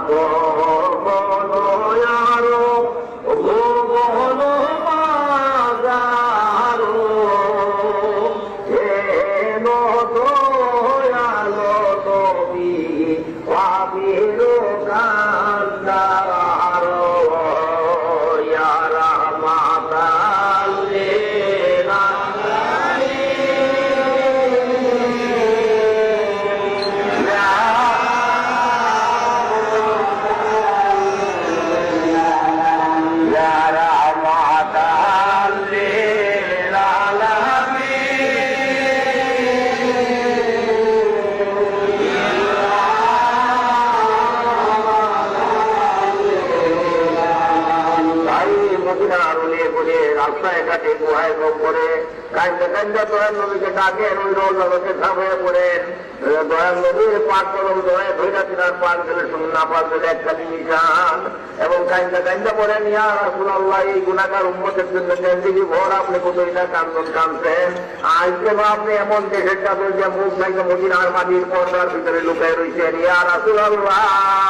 الضالين Medina আরলে করে রাস্তায় ঘাটে গুহায় করে। দয়াল নবীকে ডাকে রইল নবীকে থামিয়ে পড়েন দয়াল পাক দয়া ধৈরা পাক পাক নিশান। এবং ইয়া এই গুনাহগার উম্মতের জন্য আপনি কান্দন কাঁদছেন? আজকে বা আপনি এমন দেশের কাছে যে মুখ থেকে মদিনার মাটির পর্দার ভিতরে লুকায় রয়েছেন ইয়া রাসূলুল্লাহ!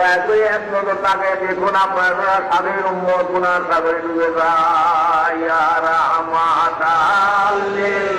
দয়া করে এক নজর তাকে দেখুন আপনার সাদের উম্মত গুনার সাগরে ডুবে যায় আর আমার লিল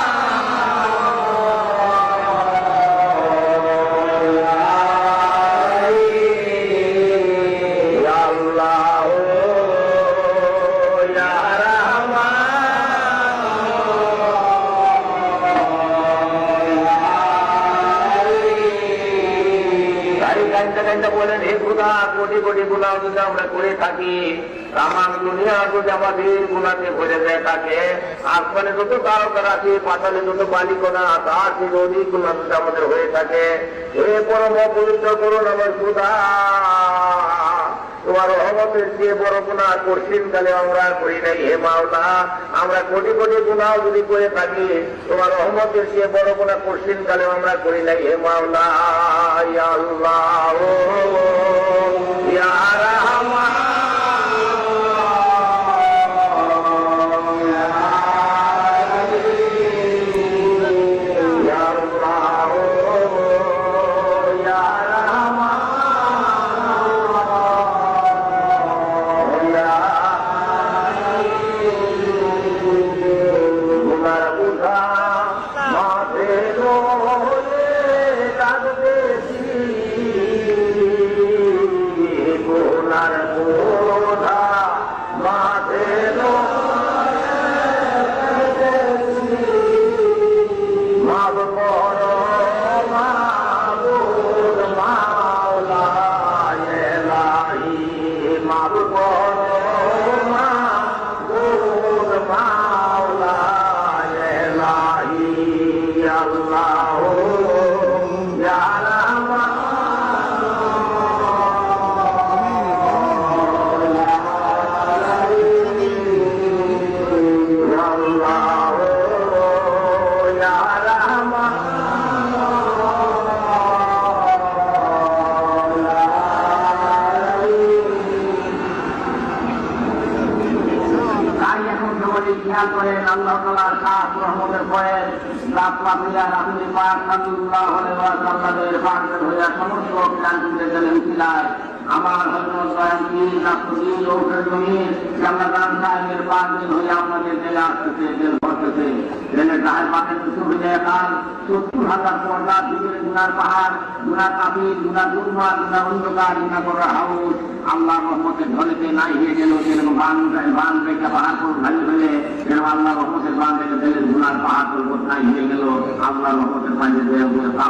বলেন হে কোটি কোটি গুণা যদি আমরা করে থাকি, আমার দুনিয়া যদি আমাদের গুণাতে ভরে দেয় তাকে, আসমানে যত তারকা রাখি পাতালে যত বালিকোনা তার থেকে অধিক গুণা যদি আমাদের হয়ে থাকে। হে পরম পবিত্র করুন আমার খুদা তোমার রহমতের বড় গুণা আমরা করি নাই হে মাওলা আমরা কোটি কোটি গুণাও যদি করে থাকি তোমার রহমতের চেয়ে বড় গুণা আমরা করি নাই হে মাওলা ইয়া আল্লাহ ইয়া লাখ হইয়া রাহুল পাক সাল্লাহ আলাইহি পাকের হইয়া সমস্ত ক্লান্তিতে গেলেন ছিলায় আমার হজরত স্বয়ং নাকুদ্দিন রৌফের জমির জান্নাতান সাহেবের দিন হইয়া আমাদের জেলে আসতেছে জেল রেলের গায়ের পাকের কিছু হইয়া কাল সত্তর হাজার পর্দা দুজনে গুনার পাহাড় গুনার কাবির গুনার দুর্মা গুনার অন্ধকার, গুনা করা হাউস। আল্লাহ রহমতের ঢলেতে নাই হয়ে গেল যেরকম বান বান রেখে পাহাড় করে ভালো হলে এরকম আল্লাহ রহমতের বান রেখে জেলের গুনার পাহাড় করব নাই হয়ে গেল। আল্লাহ রহমতের পানি দেওয়া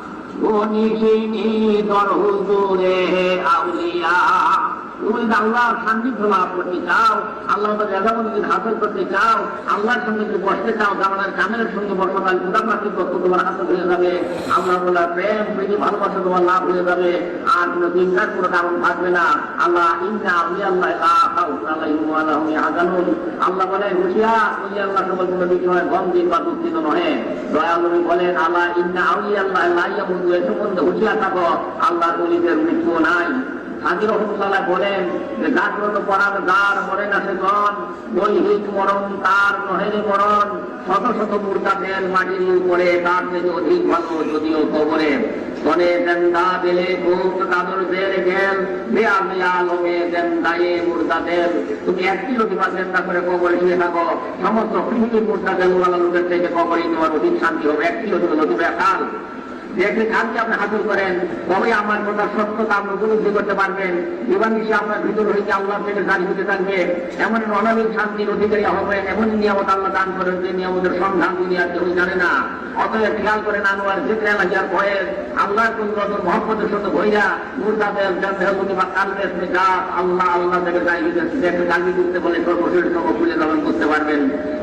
ও নিশিনি দর হুজুরে আউলিয়া তুমি আল্লাহর সান্নিধ্য লাভ করতে চাও, আল্লাহ রেজামত যদি হাসিল করতে চাও, আল্লাহর সঙ্গে যদি বসতে চাও, জামানের কামের সঙ্গে ক্ষুদা প্রাপ্তির তথ্য তোমার হাতে হয়ে যাবে। আল্লাহ বলার প্রেম, প্রীতি, ভালোবাসা তোমার লাভ হয়ে যাবে। আর কোনো চিন্তার কোনো কারণ থাকবে না। আল্লাহ, ইন্না আমি আল্লাহ আল্লাহ বলেন হুশিয়া ওই আল্লাহ কেবল কোনো বিষয় গম্ভীর বা দুঃখিত নহে। দয়ালু বলেন, আল্লাহ, ইন্না আউলি আল্লাহ লাইয়া বন্ধু এ সম্বন্ধে হুশিয়া থাকো। আল্লাহর অলিদের মৃত্যু নাই। হাজি রহমতুল্লাহ বলেন জাগ্রত পড়ার গার মরে না সে গণ বৈহিক মরণ তার নহেরে মরণ, শত শত সমস্ত পৃথিবীর মূর্তা দেন লোকের থেকে কবরে তোমার অধিক শান্তি হবে। একটি লতিবা কাল দেখে শান্তি আপনি হাসিল করেন তবে আমার কথা সত্যতা আপনি উপলব্ধি করতে পারবেন। জীবন বিষয়ে আপনার ভিতর হইতে আল্লাহ থেকে দাঁড়িয়ে হতে থাকবে। এমন অনাবিল শান্তির অধিকারী হবেন এমন নিয়ামত আল্লাহ দান করেন যে নিয়ামতের সন্ধান দুনিয়ার কেউ জানে না। অতএব খেয়াল করেন আনোয়ার জিক্রে লাগিয়ার ভয়ে আল্লাহর কোন নতুন মহব্বতের সাথে ভইয়া মুরদাদের জানতে বা কালকে যা আল্লাহ আল্লাহ থেকে দাঁড়িয়ে দেখে দাঁড়িয়ে দিতে বলে সর্বশরীর সব খুলে যাবেন বুঝতে পারবেন।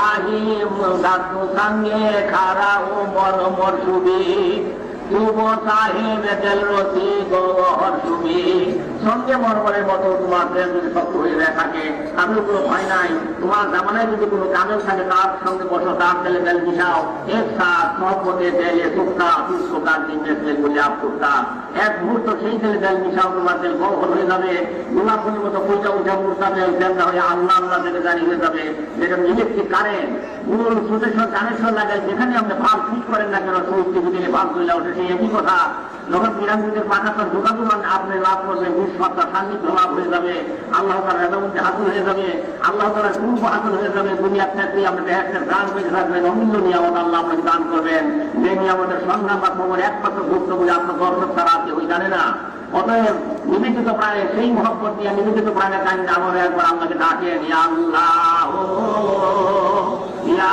খাহি গাত্র সঙ্গে খারা ও মর মর সুবি শুভ সাহেব গো গহর তুমি সঙ্গে মরমরের মতো তোমার প্রেম যদি শক্ত হয়ে যায় থাকে তাহলে কোনো ভয় নাই। তোমার জামানায় যদি কোনো কামের থাকে, তার সঙ্গে বসো, তার তেলে তেল মিশাও। এক সাথ মহব্বতে তেলে শুক্তা তুষ্ক তার তিনটে তেল বলে আপ এক মুহূর্ত সেই তেলে তেল মিশাও, তোমার তেল গহর হয়ে যাবে। গোলাপ ফুলের মতো পয়সা উঠা মুহূর্তা তেল তেলটা হয়ে আল্লাহ আল্লাহ থেকে জারি হয়ে যাবে। যেটা ইলেকট্রিক কারেন্ট মূল সুদেশ্বর কানেকশন লাগায় যেখানে আপনি ভাব ঠিক করেন না কেন সৌষ্টি দিলে ভাব চলে ওঠে সেই একই কথা। যখন পিরামিডের পাখাতর ঢোকাবো মানে আপনি লাভ করবেন নিঃসত্তা সান্নিধ্য লাভ হয়ে যাবে আল্লাহ তার রেজামধ্যে হাসিল হয়ে যাবে আল্লাহ তালা পূর্ব হাসিল হয়ে যাবে দুনিয়ার চাকরি আপনি দেহের গান বেঁচে থাকবেন অমূল্য নিয়ামত আল্লাহ আপনাকে দান করবেন যে নিয়ামতের সন্ধান বা খবর একমাত্র গুপ্ত বলে আপনার দর্শক তারা আছে ওই জানে না অতএব নিবেদিত প্রাণে সেই মহব্বত দিয়ে নিবেদিত প্রাণে কান্দে আমার একবার আপনাকে ডাকেন ইয়া আল্লাহ ইয়া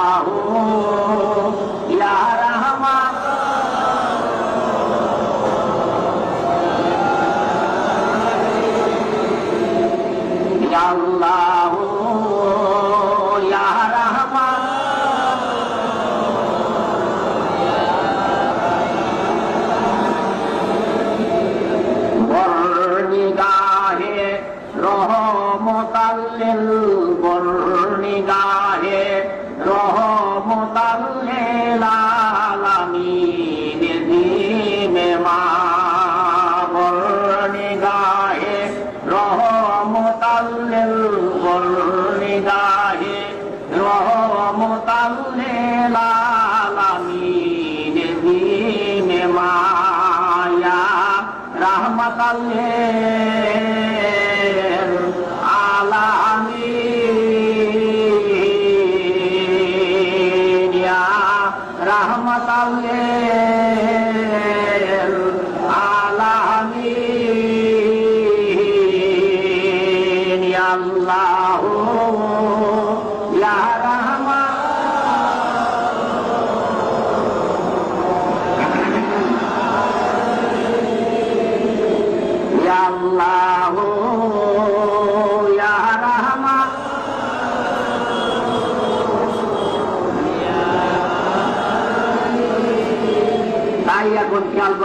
রহমাতাল লিল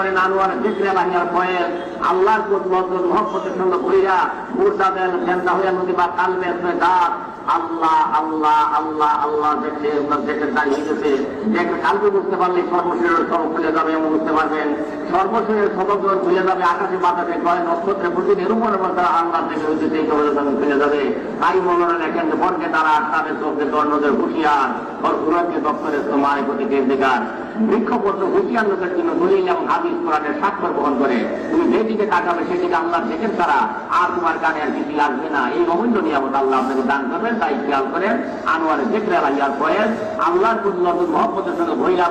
করেন আনোয়ার জিক্রে বাহিয়ার ভয়ে আল্লাহর কুদমতুল মহব্বতের সঙ্গে ভইরা মুর্দাদের জেন্দা হইয়া নদী বা কালবে দাঁত। আল্লাহ আল্লাহ আল্লাহ আল্লাহ দেখে দেখে দাঁড়িয়ে গেছে দেখে কালকে বুঝতে পারলে সর্বশরীরের সব খুলে যাবে এমন বুঝতে পারবেন। সর্বশরীরের সবক সদগ্র খুলে যাবে আকাশে বাতাসে গয় নক্ষত্রে প্রতি নিরূপণের মধ্যে আল্লাহ থেকে হইতে সেই সর্বজন খুলে যাবে। তাই লেখেন যে বর্গে তারা তাদের চোখে দর্ণদের হুঁশিয়ার ওর সুরক্ষে দপ্তরের তোমায় প্রতি কেন্দ্রিকার বৃক্ষপত্র জন্য দলিল এবং হাদিস কোরআনের স্বাক্ষর বহন করে। তুমি যেদিকে সেদিকে আল্লাহ দেখেন তারা। আর তোমার কানে আর কিছু লাগবে না। এই অমূল্য নিয়ামত আল্লাহ আপনাকে দান করবেন, তাই খেয়াল করেন দেখলে রাহিয়ার পরে আল্লাহর প্রতি নতুন মহব্বতের সঙ্গে ভৈরা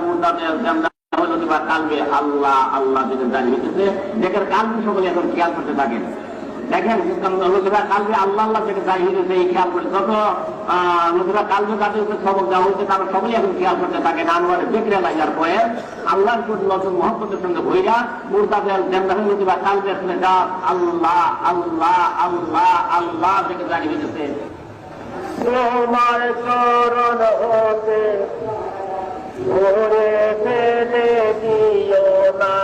হলো কালবে আল্লাহ আল্লাহ যেটা গেছে দেখেন কালকে সকলে এখন খেয়াল করতে থাকেন। দেখেন লোকেরা কালকে আল্লাহ আল্লাহ থেকে দাঁড়িয়ে গেছে এই খেয়াল করে। যত লোকেরা কালকে তাদের উপর সবক দেওয়া হচ্ছে তারা সকলে এখন খেয়াল করতে থাকেন আনোয়ারে দেখলে লাগার পরে আল্লাহর প্রতি নতুন মহব্বতের সঙ্গে ভৈরা মুরতাদের জেন্দাহের মধ্যে বা কালবে আসলে যা আল্লাহ আল্লাহ আল্লাহ আল্লাহ থেকে দাঁড়িয়ে গেছে তোমার চরণ হতে ভরে ফেলে দিও না।